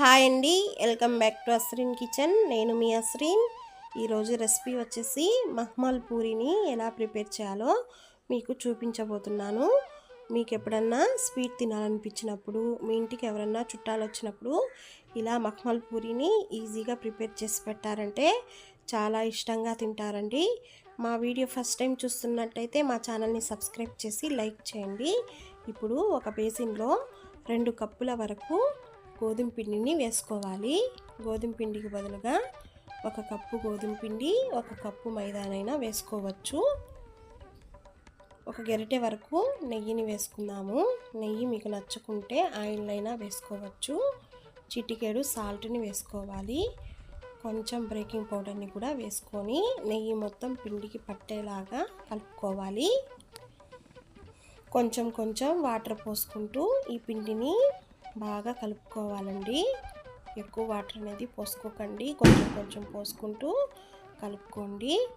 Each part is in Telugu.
హాయ్ అండి. Welcome back to Asreen kitchen. నేను మీ అస్రీన్ ఈరోజు రెసిపీ వచ్చేసి మహ్మల్ పూరిని ఎలా ప్రిపేర్ చేయాలో మీకు చూపించబోతున్నాను. మీకు ఎప్పుడన్నా స్వీట్ తినాలనిపించినప్పుడు మీ ఇంటికి ఎవరన్నా చుట్టాలు వచ్చినప్పుడు ఇలా మహ్మల్ పూరిని ఈజీగా ప్రిపేర్ చేసి పెట్టారంటే చాలా ఇష్టంగా తింటారండి. మా వీడియో ఫస్ట్ టైం చూస్తున్నట్టయితే మా ఛానల్ని సబ్స్క్రైబ్ చేసి లైక్ చేయండి. ఇప్పుడు ఒక బేసిన్లో రెండు కప్పుల వరకు గోధుమ పిండిని వేసుకోవాలి. గోధుమ పిండికి బదులుగా ఒక కప్పు గోధుమ పిండి ఒక కప్పు మైదానైనా వేసుకోవచ్చు. ఒక గెరిటె వరకు నెయ్యిని వేసుకుందాము. నెయ్యి మీకు నచ్చుకుంటే ఆయిల్ అయినా వేసుకోవచ్చు. చిటికేడు సాల్ట్ని వేసుకోవాలి. కొంచెం బ్రేకింగ్ పౌడర్ని కూడా వేసుకొని నెయ్యి మొత్తం పిండికి పట్టేలాగా కలుపుకోవాలి. కొంచెం కొంచెం వాటర్ పోసుకుంటూ ఈ పిండిని బాగా కలుపుకోవాలండి. ఎక్కువ వాటర్ అనేది పోసుకోకండి. కొంచెం కొంచెం పోసుకుంటూ కలుపుకోండి.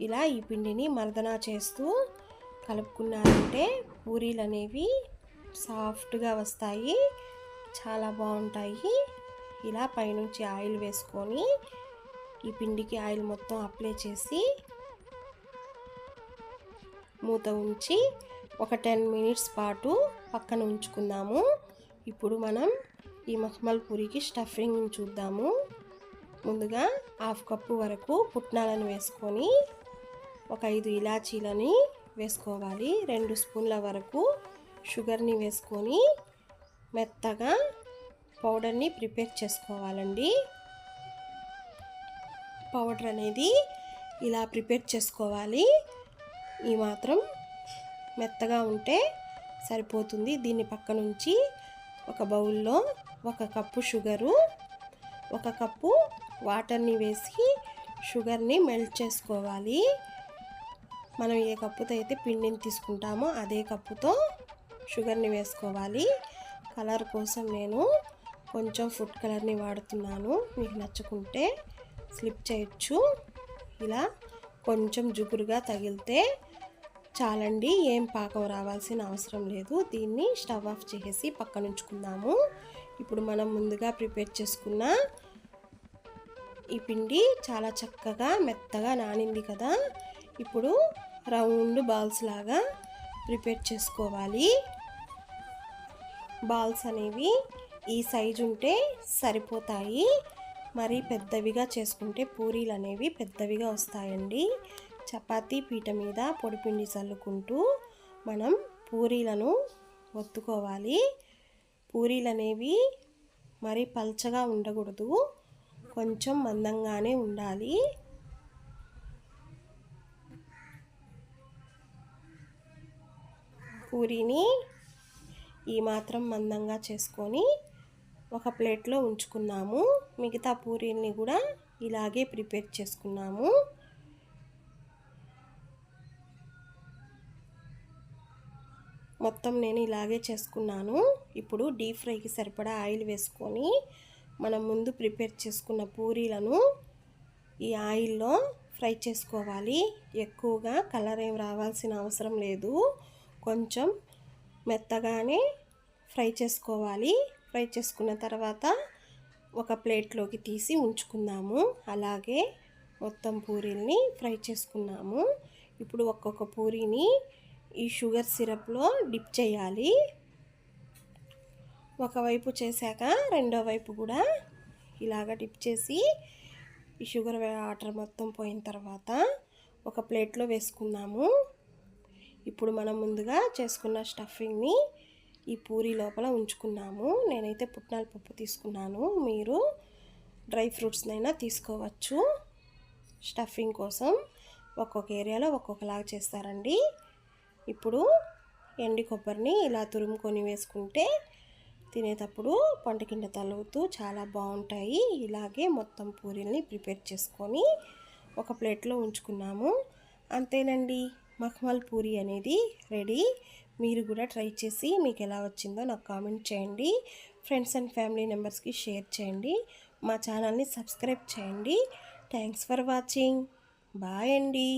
ఇలా ఈ పిండిని మర్దన చేస్తూ కలుపుకున్నారంటే పూరీలు అనేవి సాఫ్ట్గా వస్తాయి. చాలా బాగుంటాయి. ఇలా పైనుంచి ఆయిల్ వేసుకొని ఈ పిండికి ఆయిల్ మొత్తం అప్లై చేసి మూత ఉంచి ఒక టెన్ మినిట్స్ పాటు పక్కన ఉంచుకుందాము. ఇప్పుడు మనం ఈ మఖమల్ పూరికి స్టఫింగ్ చూద్దాము. ముందుగా హాఫ్ కప్పు వరకు పుట్నాలను వేసుకొని ఒక ఐదు ఇలాచీలని వేసుకోవాలి. రెండు స్పూన్ల వరకు షుగర్ని వేసుకొని మెత్తగా పౌడర్ని ప్రిపేర్ చేసుకోవాలండి. పౌడర్ అనేది ఇలా ప్రిపేర్ చేసుకోవాలి. ఈ మాత్రం మెత్తగా ఉంటే సరిపోతుంది. దీన్ని పక్క నుంచి ఒక బౌల్లో ఒక కప్పు షుగరు ఒక కప్పు వాటర్ని వేసి షుగర్ని మెల్ట్ చేసుకోవాలి. మనం ఏ కప్పుతో అయితే పిండిని తీసుకుంటామో అదే కప్పుతో షుగర్ని వేసుకోవాలి. కలర్ కోసం నేను కొంచెం ఫుడ్ కలర్ని వాడుతున్నాను. మీకు నచ్చుకుంటే స్లిప్ చేయొచ్చు. ఇలా కొంచెం జుగురుగా తగిలితే చాలండి ఏం పాకం రావాల్సిన అవసరం లేదు. దీన్ని స్టవ్ ఆఫ్ చేసి పక్కన ఉంచుకుందాము ఇప్పుడు మనం ముందుగా ప్రిపేర్ చేసుకున్న ఈ పిండి చాలా చక్కగా మెత్తగా నానింది కదా. ఇప్పుడు రౌండ్ బాల్స్ లాగా ప్రిపేర్ చేసుకోవాలి. బాల్స్ అనేవి ఈ సైజు ఉంటే సరిపోతాయి. మరి పెద్దవిగా చేసుకుంటే పూరీలు అనేవి పెద్దవిగా వస్తాయండి. చపాతీ పీట మీద పొడిపిండి చల్లుకుంటూ మనం పూరీలను ఒత్తుకోవాలి. పూరీలు అనేవి మరి పల్చగా ఉండకూడదు. కొంచెం మందంగానే ఉండాలి. పూరీని ఈ మాత్రం మందంగా చేసుకొని ఒక ప్లేట్లో ఉంచుకున్నాము. మిగతా పూరీల్ని కూడా ఇలాగే ప్రిపేర్ చేసుకున్నాము. మొత్తం నేను ఇలాగే చేసుకున్నాను. ఇప్పుడు డీప్ ఫ్రైకి సరిపడా ఆయిల్ వేసుకొని మనం ముందు ప్రిపేర్ చేసుకున్న పూరీలను ఈ ఆయిల్లో ఫ్రై చేసుకోవాలి. ఎక్కువగా కలర్ ఏం రావాల్సిన అవసరం లేదు. కొంచెం మెత్తగానే ఫ్రై చేసుకోవాలి. ఫ్రై చేసుకున్న తర్వాత ఒక ప్లేట్లోకి తీసి ఉంచుకుందాము. అలాగే మొత్తం పూరీల్ని ఫ్రై చేసుకున్నాము. ఇప్పుడు ఒక్కొక్క పూరీని ఈ షుగర్ సిరప్లో డిప్ చేయాలి. ఒకవైపు చేశాక రెండో వైపు కూడా ఇలాగ డిప్ చేసి ఈ షుగర్ వాటర్ మొత్తం పోయిన తర్వాత ఒక ప్లేట్లో వేసుకున్నాము ఇప్పుడు మనం ముందుగా చేసుకున్న స్టఫింగ్ని ఈ పూరి లోపల ఉంచుకున్నాము. నేనైతే పుట్నాల పప్పు తీసుకున్నాను. మీరు డ్రై ఫ్రూట్స్నైనా తీసుకోవచ్చు. స్టఫింగ్ కోసం ఒక్కొక్క ఏరియాలో ఒక్కొక్కలాగా చేస్తారండి. ఇప్పుడు ఎండి కొబ్బరిని ఇలా తురుముకొని వేసుకుంటే తినేటప్పుడు పంట కింద తలుగుతూ చాలా బాగుంటాయి. ఇలాగే మొత్తం పూరీల్ని ప్రిపేర్ చేసుకొని ఒక ప్లేట్లో ఉంచుకున్నాము. అంతేనండి మఖమల్ పూరి అనేది రెడీ. మీరు కూడా ట్రై చేసి మీకు ఎలా వచ్చిందో నాకు కామెంట్ చేయండి. ఫ్రెండ్స్ అండ్ ఫ్యామిలీ మెంబర్స్కి షేర్ చేయండి. మా ఛానల్ని సబ్స్క్రైబ్ చేయండి. Thanks for watching. బాయ్ అండి.